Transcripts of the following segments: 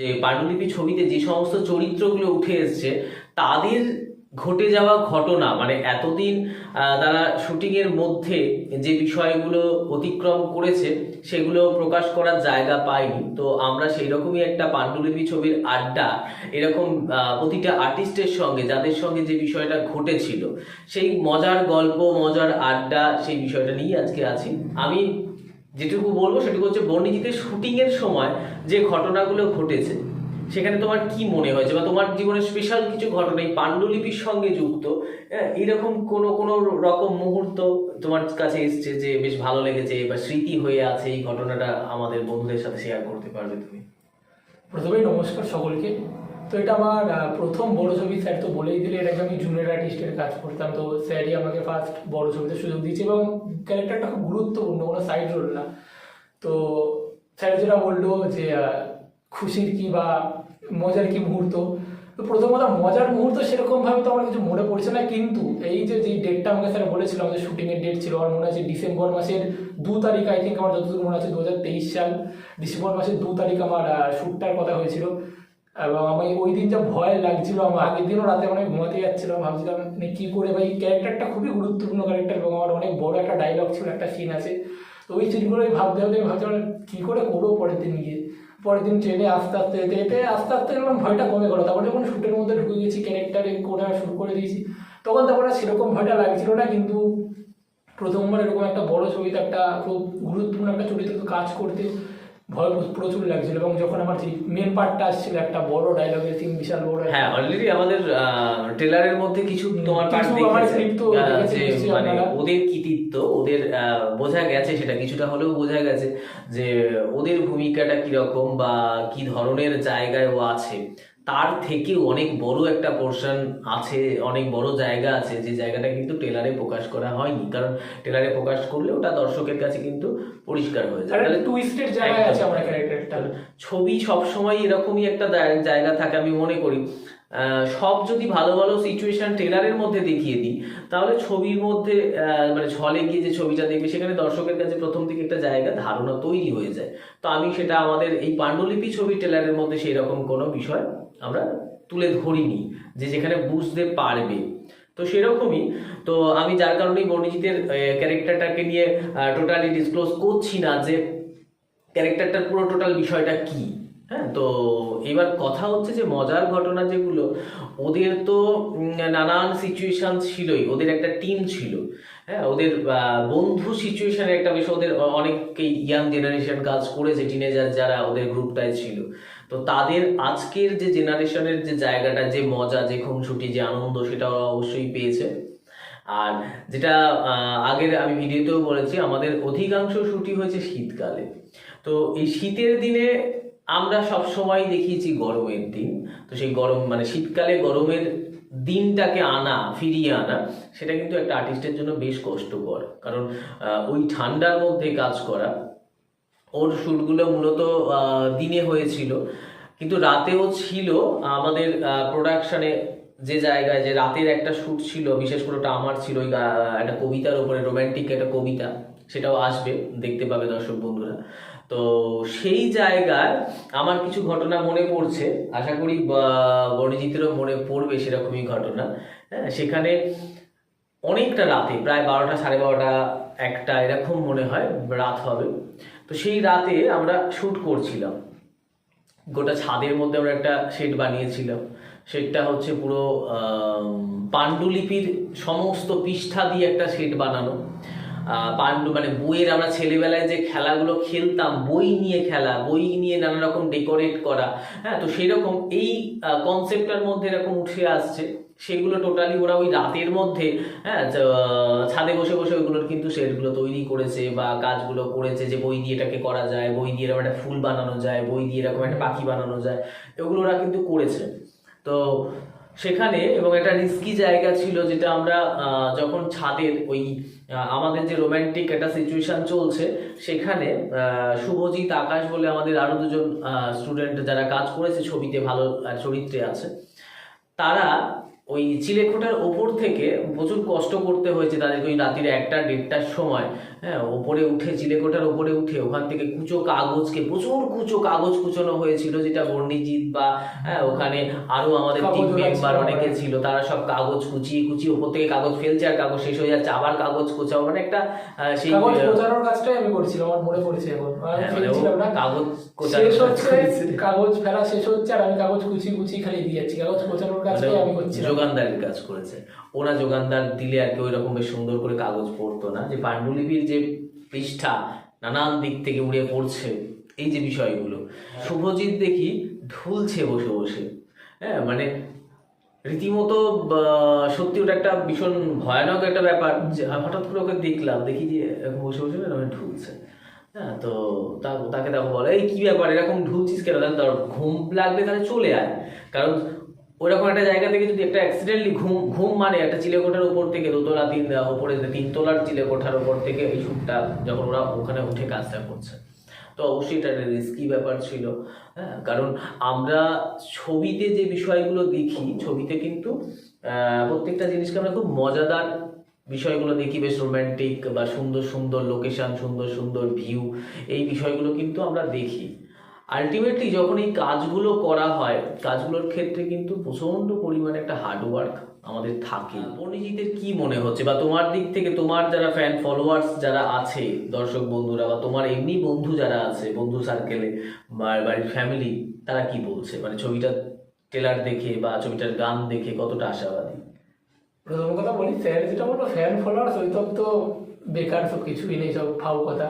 যে পাণ্ডুলিপি ছবিতে যে সমস্ত চরিত্রগুলো উঠে এসছে, তাদের ঘটে যাওয়া ঘটনা মানে এতদিন তারা শুটিংয়ের মধ্যে যে বিষয়গুলো অতিক্রম করেছে, সেগুলো প্রকাশ করার জায়গা পায়নি। তো আমরা সেই রকমই একটা পাণ্ডুলিপি ছবির আড্ডা, এরকম প্রতিটা আর্টিস্টের সঙ্গে, যাদের সঙ্গে যে বিষয়টা ঘটেছিল, সেই মজার গল্প, মজার আড্ডা, সেই বিষয়টা নিয়ে আজকে আছি। আমি যেটুকু বলব সেটুকু হচ্ছে বর্ণিজিতের শুটিংয়ের সময় যে ঘটনাগুলো ঘটেছে সেখানে তোমার কি মনে হয়েছে বা তোমার জীবনের স্পেশাল কিছু ঘটনা এই পাণ্ডুলিপির সঙ্গে যুক্ত হ্যাঁ, এরকম কোনো কোনো রকম মুহূর্ত তোমার কাছে এসছে যে বেশ ভালো লেগেছে বা স্মৃতি হয়ে আছে এই ঘটনাটা আমাদের বন্ধুদের সাথে শেয়ার করতে পারবে তুমি? প্রথমেই নমস্কার সকলকে। তো এটা আমার প্রথম বড় ছবি, স্যার তো বলেই দিলে, এটাকে আমি জুনিয়র আর্টিস্টের কাজ করতাম। তো স্যারই আমাকে ফার্স্ট বড় ছবিতে সুযোগ দিয়েছে এবং ক্যারেক্টারটা খুব গুরুত্বপূর্ণ, কোনো সাইড রোল না। তো স্যার যেটা বলল যে খুশির কি বা মজার কি মুহূর্ত? তো প্রথম কথা মজার মুহূর্ত সেরকম ভাবে তো আমার কিছু মনে পড়ছে না, কিন্তু এই যে যে ডেটটা আমাকে স্যার বলেছিল, আমাদের শুটিং এর ডেট ছিল, আমার মনে আছে ডিসেম্বর মাসের দু তারিখ আই থিঙ্ক আমার যতদূর মনে আছে, দু হাজার তেইশ সাল ডিসেম্বর মাসের দু তারিখ আমার শ্যুটটার কথা হয়েছিল। এবং আমি ওই দিন যা ভয় লাগছিল আমার আগের দিনও রাতে অনেক ঘুমাতে যাচ্ছিলাম, ভাবছিলাম মানে কি করে ভাই ক্যারেক্টারটা খুবই গুরুত্বপূর্ণ ক্যারেক্টার এবং আমার অনেক বড় একটা ডায়লগ ছিল, একটা সিন আছে। তো ওই সিনগুলোই ভাবতে আমি ভাবছিলাম কি করে করব পরের দিন গিয়ে। পরের দিন ট্রেনে আস্তে আস্তে যেতে যেতে আস্তে আস্তে এরকম ভয়টা কমে গেলো, তারপরে যখন শুটের মধ্যে ঢুকে গেছি ক্যারেক্টারে করে শুরু করে দিয়েছি, তখন তারপরে সেরকম ভয়টা লাগছিল না, কিন্তু প্রথমবার এরকম একটা বড় ছবিতে একটা খুব গুরুত্বপূর্ণ একটা চরিত্র কাজ করতে ভয় প্রচুর লাগছিল এবং যখন আমার মেন পার্টটা আসছিল একটা বড় ডায়লগের সিন বিশাল বড় হ্যাঁ অলরেডি আমাদের ট্রেলারের মধ্যে কিছু তোমার পার্ট দেখেছে। মানে ওদের কৃতিত্ব ওদের বোঝা গেছে সেটা কিছুটা হলেও বোঝা গেছে যে ওদের ভূমিকাটা কীরকম বা কি ধরনের জায়গায় ও আছে। তার থেকেও অনেক বড় একটা পোর্শন আছে অনেক বড় জায়গা আছে যে জায়গাটা কিন্তু ট্রেলারে প্রকাশ করা হয়নি। কারণ ট্রেলারে প্রকাশ করলে ওটা দর্শকের কাছে কিন্তু পরিষ্কার হয়ে যায়। তাহলে টুইস্টের একদম। আছে আমার ক্যারেক্টারটা ছবি সবসময় এরকমই একটা জায়গা থাকে আমি মনে করি। আহ, সব যদি ভালো ভালো সিচুয়েশন ট্রেলারের মধ্যে দেখিয়ে দিই তাহলে ছবির মধ্যে আহ, মানে ছলে গিয়ে যে ছবিটা দেখবে সেখানে দর্শকের কাছে প্রথম থেকে একটা জায়গা ধারণা তৈরি হয়ে যায়। তো আমি সেটা আমাদের এই পাণ্ডুলিপি ছবি ট্রেলারের মধ্যে সেই রকম কোনো বিষয় আমরা তুলে ধরিনি যে যেখানে বুঝতে পারবে। তো সেরকমই, তো আমি যার কারণেই বর্ণিজিতের ক্যারেক্টারটাকে নিয়ে টোটালি ডিসক্লোজ করছি না যে ক্যারেক্টারটার পুরো টোটাল বিষয়টা কি। হ্যাঁ তো এবার কথা হচ্ছে যে মজার ঘটনা যেগুলো, ওদের তো নানান সিচুয়েশান ছিলই, ওদের একটা টিম ছিল। হ্যাঁ ওদের বন্ধু সিচুয়েশনে একটা বেশ, ওদের অনেকেই ইয়াং জেনারেশন কাজ করেছে টিনেজার যারা ওদের গ্রুপটায় ছিল। তো তাদের আজকের যে জেনারেশনের যে জায়গাটা, যে মজা, যে খুনসুটি, যে আনন্দ, সেটা অবশ্যই পেয়েছে। আর যেটা আগের আমি ভিডিওতেও বলেছি, আমাদের অধিকাংশ শুটি হয়েছে শীতকালে। তো এই শীতের দিনে আমরা সব সময় দেখিয়েছি গরমের দিন। তো সেই গরম মানে শীতকালে গরমের দিনটাকে আনা, ফিরিয়ে আনা, সেটা কিন্তু একটা আর্টিস্টের জন্য বেশ কষ্টকর। কারণ ওই ঠান্ডার মধ্যে কাজ করা ওর শ্যুটগুলো মূলত দিনে হয়েছিল। কিন্তু রাতেও ছিল, আমাদের প্রোডাকশনে যে জায়গায় যে রাতের একটা শ্যুট ছিল, বিশেষ করে ওটা আমার ছিল, ওই একটা কবিতার উপরে রোম্যান্টিক একটা কবিতা, সেটাও আসবে, দেখতে পাবে দর্শক বন্ধুরা। তো সেই জায়গায় আমার কিছু ঘটনা মনে পড়ছে, আশা করি, বা- বর্ণিজিতেরও মনে পড়বে সেরকমই ঘটনা। হ্যাঁ সেখানে অনেকটা রাতে, প্রায় বারোটা, সাড়ে বারোটা, একটা এরকম মনে হয় রাত হবে। তো সেই রাতে আমরা শ্যুট করছিলাম। গোটা ছাদের মধ্যে আমরা একটা শেড বানিয়েছিলাম। শেডটা হচ্ছে পুরো পাণ্ডুলিপির সমস্ত পৃষ্ঠা দিয়ে একটা শেড বানানো। পাণ্ডু মানে বইয়ের আমরা ছেলেবেলায় যে খেলাগুলো খেলতাম, বই নিয়ে খেলা, বই নিয়ে নানা রকম ডেকোরেট করা হ্যাঁ তো সেরকম এই কনসেপ্টটার মধ্যে এরকম উঠে আসছে। সেগুলো টোটালি ওরা ওই রাতের মধ্যে হ্যাঁ ছাদে বসে বসে ওইগুলোর কিন্তু সেটগুলো তৈরি করেছে বা কাজগুলো করেছে যে বই দিয়ে এটাকে করা যায়, বই দিয়ে এরকম একটা ফুল বানানো যায়, বই দিয়ে এরকম একটা পাখি বানানো যায়, এগুলো ওরা কিন্তু করেছে। তো সেখানে এবং একটা রিস্কি জায়গা ছিল যেটা আমরা যখন ছাদের ওই আমাদের যে রোম্যান্টিক একটা সিচুয়েশান চলছে, সেখানে শুভজিৎ, আকাশ বলে আমাদের আরও দুজন স্টুডেন্ট যারা কাজ করেছে ছবিতে ভালো চরিত্রে আছে, তারা ওই চিলেকোঠার ওপর থেকে প্রচুর কষ্ট করতে হয়েছে তাদেরকে। ওই রাতের একটা দেড়টার সময়। হ্যাঁ ওপরে উঠে চিলেকোটার ওপরে উঠে ওখান থেকে কুচো কাগজকে প্রচুর কুচো কাগজ কুচোনো হয়েছিল যেটা বর্ণিজিৎ বা হ্যাঁ ওখানে আরও আমাদের টিম মেম্বার অনেকে ছিল। ছিল তারা সব কাগজ কুচিয়ে কুচিয়ে ওপর থেকে কাগজ ফেলছে আর কাগজ শেষ হয়ে যাচ্ছে আবার কাগজ কোচাও মানে একটা সেই কাগজ আহ, কাজটাই আমি করছিলাম আমার মনে পড়েছে এখন। হ্যাঁ, মানে কাগজ কোচানোর শেষ হচ্ছে কাগজ ফেলা শেষ হচ্ছে আর আমি কাগজ কুচি কুচি খালি দিয়ে যাচ্ছি কাগজ গোছানোর কাজটাই আমি মানে করছিলাম। যোগানদারের কাজ করেছে। ওরা যোগানদার দিলে আর কি ওই রকম বেশ সুন্দর করে কাগজ পড়তো না। যে পাণ্ডুলিপির যে পৃষ্ঠা নানান দিক থেকে উড়ে পড়ছে এই যে বিষয়গুলো। শুভজিৎ দেখি ঢুলছে বসে বসে। হ্যাঁ মানে রীতিমতো সত্যি ওটা একটা ভীষণ ভয়ানক একটা ব্যাপার। যে হঠাৎ করে ওকে দেখলাম দেখি যে এরকম বসে বসে এরকম ঢুলছে হ্যাঁ তো তাকে দেখো বলে এই কি ব্যাপার? এরকম ঢুলছিস কেন? তাহলে তোর ঘুম লাগলে তাহলে চলে আয়। কারণ ওইরকম একটা জায়গা থেকে যদি একটা অ্যাক্সিডেন্টলি ঘুম ঘুম মানে একটা চিলেকোঠার উপর থেকে দোতলা তিন উপরে তিনতলার চিলেকোঠার উপর থেকে এই শ্যুটটা যখন ওরা ওখানে উঠে কাজটা করছে। তো অবশ্যই এটা একটা রিস্কি ব্যাপার ছিল। হ্যাঁ কারণ আমরা ছবিতে যে বিষয়গুলো দেখি, ছবিতে কিন্তু প্রত্যেকটা জিনিসকে আমরা খুব মজাদার বিষয়গুলো দেখি, বেশ রোমান্টিক বা সুন্দর সুন্দর লোকেশান সুন্দর সুন্দর ভিউ এই বিষয়গুলো কিন্তু আমরা দেখি। আলটিমেটলি যখন এই কাজগুলো করা হয় কাজগুলোর ক্ষেত্রে কিন্তু প্রচণ্ড পরিমাণে একটা হার্ডওয়ার্ক আমাদের থাকে। পরিচিতের কি মনে হচ্ছে? বা তোমার দিক থেকে তোমার যারা ফ্যান ফলোয়ার্স যারা আছে দর্শক বন্ধুরা বা তোমার এমনি বন্ধু যারা আছে বন্ধু সার্কেলে বা বাড়ির ফ্যামিলি তারা কি বলছে? মানে ছবিটা ট্রেলার দেখে বা ছবিটার গান দেখে কতটা আশাবাদী? প্রথম কথা বলি স্যার যেটা বলল ফ্যান ফলোয়ার্স ওই সব তো বেকার সব কিছুই নেই সব ফাউ কথা।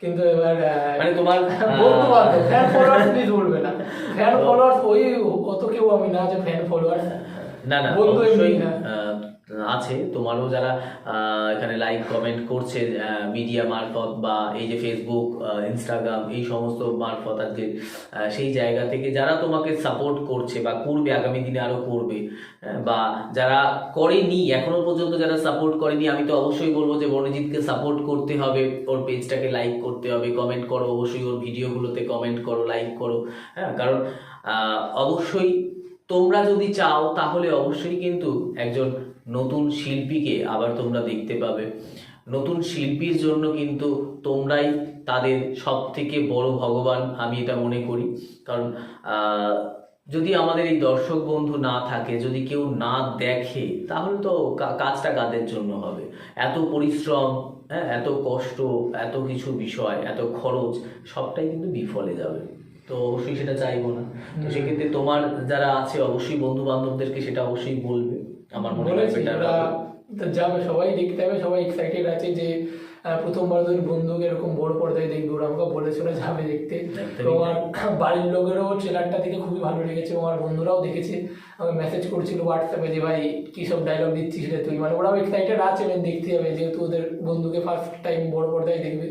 কিন্তু এবার মানে তোমার বন্ধু পারবে ফ্যান ফলোয়ার্স প্লিজ বলবে না। ফ্যান ফলোয়ার্স ওই অত কেউ আমি না যে ফ্যান ফলোয়ার্স না না বন্ধু আছে। তোমারও যারা এখানে লাইক কমেন্ট করছে মিডিয়া মারফত বা এই যে ফেসবুক ইনস্টাগ্রাম এই সমস্ত মারফত আজকে সেই জায়গা থেকে যারা তোমাকে সাপোর্ট করছে বা করবে, আগামী দিনে আরও করবে বা যারা করেনি, এখনও পর্যন্ত যারা সাপোর্ট করেনি, আমি তো অবশ্যই বলব যে বনজিৎকে সাপোর্ট করতে হবে, ওর পেজটাকে লাইক করতে হবে কমেন্ট করো, অবশ্যই ওর ভিডিওগুলোতে কমেন্ট করো লাইক করো হ্যাঁ কারণ অবশ্যই তোমরা যদি চাও, তাহলে অবশ্যই কিন্তু একজন নতুন শিল্পীকে আবার তোমরা দেখতে পাবে। নতুন শিল্পীর জন্য কিন্তু তোমরাই তাদের সব থেকে বড় ভগবান, আমি এটা মনে করি। কারণ যদি আমাদের এই দর্শক বন্ধু না থাকে, যদি কেউ না দেখে, তাহলে তো কাজটা কাদের জন্য হবে? এত পরিশ্রম হ্যাঁ এত কষ্ট, এত কিছু বিষয়, এত খরচ, সবটাই কিন্তু বিফলে যাবে। তো অবশ্যই সেটা চাইব না। তো সেক্ষেত্রে তোমার যারা আছে অবশ্যই বন্ধু বান্ধবদেরকে সেটা অবশ্যই বলবে। আমার মনে হয় যাবে সবাই দেখতে হবে সবাই এক্সাইটেড আছে যে প্রথমবার ধরে বন্ধুকে এরকম বড় পর্দায় দেখবে ওরা আমাকে বলেছে ওরা যাবে দেখতে। তো আমার বাড়ির লোকেরও ট্রেলারটা দেখে খুবই ভালো লেগেছে আমার বন্ধুরাও দেখেছে। আমাকে মেসেজ করছিল হোয়াটসঅ্যাপে যে ভাই কী সব ডায়লগ দিচ্ছিস রে তুই? মানে ওরাও এক্সাইটেড আছে মানে দেখতে যাবে যেহেতু ওদের বন্ধুকে ফার্স্ট টাইম বড় পর্দায় দেখবে।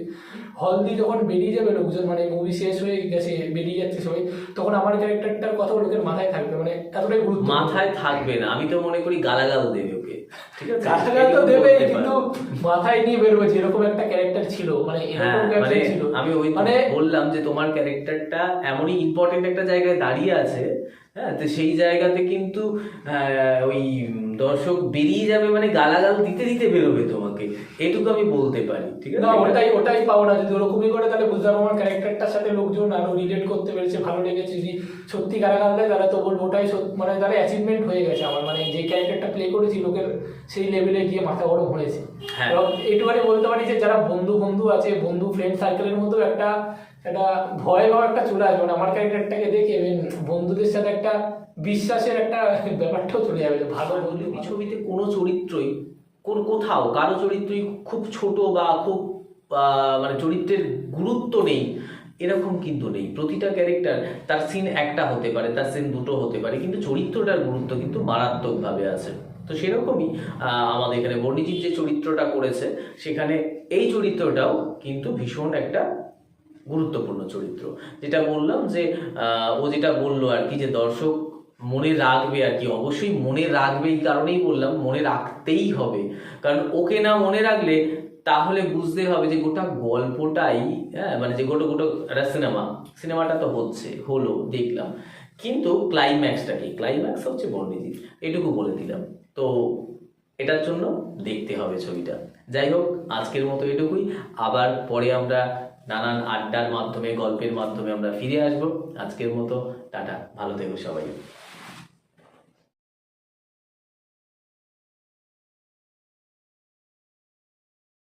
হল দিয়ে যখন বেরিয়ে যাবে লোকজন মানে মুভি শেষ হয়ে গেছে বেরিয়ে যাচ্ছে সবাই তখন আমার ক্যারেক্টারটার কথা লোকের মাথায় থাকবে মানে এতটাই গুরুত্ব মাথায় থাকবে না আমি তো মনে করি গালাগাল দেবে ওকে। ঠিক আছে? তো দেবে কিন্তু মাথায় নিয়ে বেরোবে যে এরকম একটা ক্যারেক্টার ছিল মানে এরকম মানে ক্যারেক্টার ছিল। আমি ওই মানে বললাম যে তোমার ক্যারেক্টারটা এমনই ইম্পর্টেন্ট একটা জায়গায় দাঁড়িয়ে আছে হ্যাঁ তো সেই জায়গাতে কিন্তু ওই দর্শক বেরিয়ে যাবে মানে গালাগাল দিতে দিতে বেরোবে তোমাকে। এটুকু আমি বলতে পারি ঠিক আছে? না ওটাই ওটাই পাবো না যদি ওরকমই করে তাহলে বুঝতে পারব আমার ক্যারেক্টারটার সাথে লোকজন আরও রিলেট করতে পেরেছে ভালো লেগেছে। যদি সত্যি কারাগাল দেয় তাহলে তো বলব ওটাই মানে তাহলে অ্যাচিভমেন্ট হয়ে গেছে আমার। মানে যে ক্যারেক্টারটা প্লে করেছি লোকের সেই লেভেলে গিয়ে মাথা গরম হয়েছে। হ্যাঁ। এবং এইটুখানি বলতে পারি যে যারা বন্ধু বন্ধু আছে বন্ধু ফ্রেন্ড সার্কেলের মধ্যেও একটা একটা ভয় বা একটা চলে আসবে। মানে আমার ক্যারেক্টারটাকে দেখে বন্ধুদের সাথে একটা বিশ্বাসের একটা ব্যাপারটাও চলে যাবে ভালো বন্ধু ছবিতে কোনো চরিত্রই কোন কোথাও কারও চরিত্রই খুব ছোট বা খুব মানে চরিত্রের গুরুত্ব নেই এরকম কিন্তু নেই। প্রতিটা ক্যারেক্টার তার সিন একটা হতে পারে তার সিন দুটো হতে পারে কিন্তু চরিত্রটার গুরুত্ব কিন্তু মারাত্মকভাবে আছে। তো সেরকমই আমাদের এখানে বর্ণিজিৎ যে চরিত্রটা করেছে সেখানে এই চরিত্রটাও কিন্তু ভীষণ একটা গুরুত্বপূর্ণ চরিত্র। যেটা বললাম যে ও যেটা বলল আর কি যে, দর্শক মনে রাখবে আর কি। অবশ্যই মনে রাখবে এই কারণেই বললাম, মনে রাখতেই হবে। কারণ ওকে না মনে রাখলে তাহলে বুঝতে হবে যে, গোটা গল্পটাই হ্যাঁ মানে যে গোটা গোটা, একটা সিনেমা, সিনেমাটা তো হচ্ছে, হলো, দেখলাম। কিন্তু ক্লাইম্যাক্সটা কি? ক্লাইম্যাক্স হচ্ছে বর্ণিজিৎ এটুকু বলে দিলাম। তো এটার জন্য দেখতে হবে ছবিটা। যাই হোক, আজকের মতো এটুকুই। আবার পরে আমরা নানান আড্ডার মাধ্যমে গল্পের মাধ্যমে আমরা ফিরে আসব। আজকের মতো টাটা। ভালো থেকো সবাই।